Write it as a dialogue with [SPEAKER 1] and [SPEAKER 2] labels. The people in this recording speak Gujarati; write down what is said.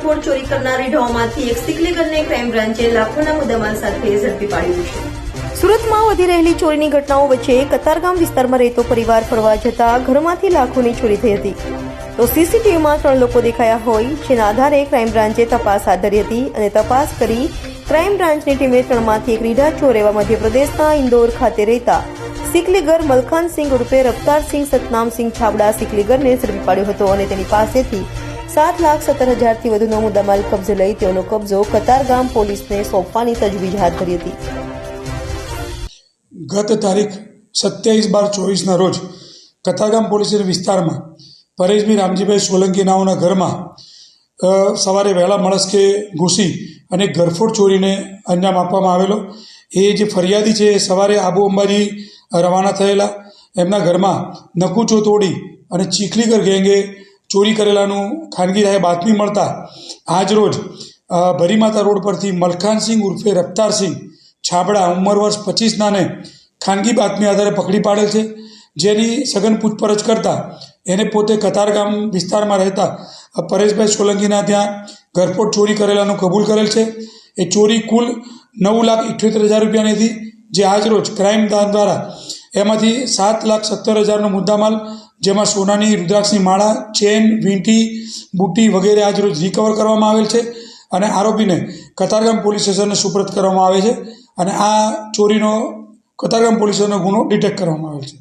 [SPEAKER 1] ગામમાં ચોરી કરનારી ઢોમાંથી એક સિકલીગરને ક્રાઇમ બ્રાન્ચે લાખોના મુદ્દામાલ સાથે ઝડપી પાડ્યું છે. સુરતમાં વધી રહેલી ચોરીની ઘટનાઓ વચ્ચે કતારગામ વિસ્તારમાં રહેતો પરિવાર ફરવા જતા ઘરમાંથી લાખોની ચોરી થઈ હતી. તો સીસીટીવીમાં ત્રણ લોકો દેખાયા હોય, જેના આધારે ક્રાઇમ બ્રાન્ચે તપાસ હાથ ધરી હતી અને તપાસ કરી ક્રાઇમ બ્રાન્ચની ટીમે ત્રણમાંથી એક રીઢા ચોર એવા મધ્યપ્રદેશના ઇન્દોર ખાતે રહેતા સિકલીગર મલખાનસિંહ ઉર્ફે રફતારસિંહ સતનામસિંહ છાબડા સિકલીગરને ઝડપી પાડ્યો હતો અને તેની પાસેથી સાત લાખ સત્તર હજારથી વધુનો મુદ્દામાલ કબજે લઈ તેઓનો કબજો કતારગામ પોલીસને સોંપવાની તજવીજ હાથ ધરી હતી.
[SPEAKER 2] ગત તારીખ સત્યાવીસ બાર ચોવીસના રોજ કતારગામ પોલીસ વિસ્તારમાં પરેશભાઈ રામજીભાઈ સોલંકી નાઓના ઘરમાં સવારે વહેલા મળસ્કે ઘૂસી અને ઘરફોડ ચોરીને અંજામ આપવામાં આવેલો. એ જે ફરિયાદી છે એ સવારે આબુ અંબાજી રવાના થયેલા. એમના ઘરમાં નકુચો તોડી અને ચીખલીગર ગેંગે ચોરી કરેલાનું ખાનગી રાહે બાતમી મળતા આજરોજ ભરીમાતા રોડ પરથી મલખાનસિંહ ઉર્ફે રફતારસિંહ છાબડા ઉંમર વર્ષ પચીસનાને ખાનગી બાતમી આધારે પકડી પાડેલ છે. જેની સઘન પૂછપરછ કરતા એને પોતે કતારગામ વિસ્તારમાં રહેતા પરેશભાઈ સોલંકીના ત્યાં ઘરફોડ ચોરી કરેલાનું કબૂલ કરેલ છે. એ ચોરી કુલ નવ લાખ ઇઠ્યોતેર હજાર રૂપિયાની હતી. જે આજરોજ ક્રાઇમ દ્વારા એમાંથી સાત લાખ સત્તર હજારનો મુદ્દામાલ જેમાં સોનાની, રુદ્રાક્ષની માળા, ચેન, વીંટી, બુટ્ટી વગેરે આજરોજ રિકવર કરવામાં આવેલ છે અને આરોપીને કતારગામ પોલીસ સ્ટેશનને સુપ્રત કરવામાં આવે છે અને આ ચોરીનો, કતારગામ પોલીસનો ગુનો ડિટેક્ટ કરવામાં આવેલ છે.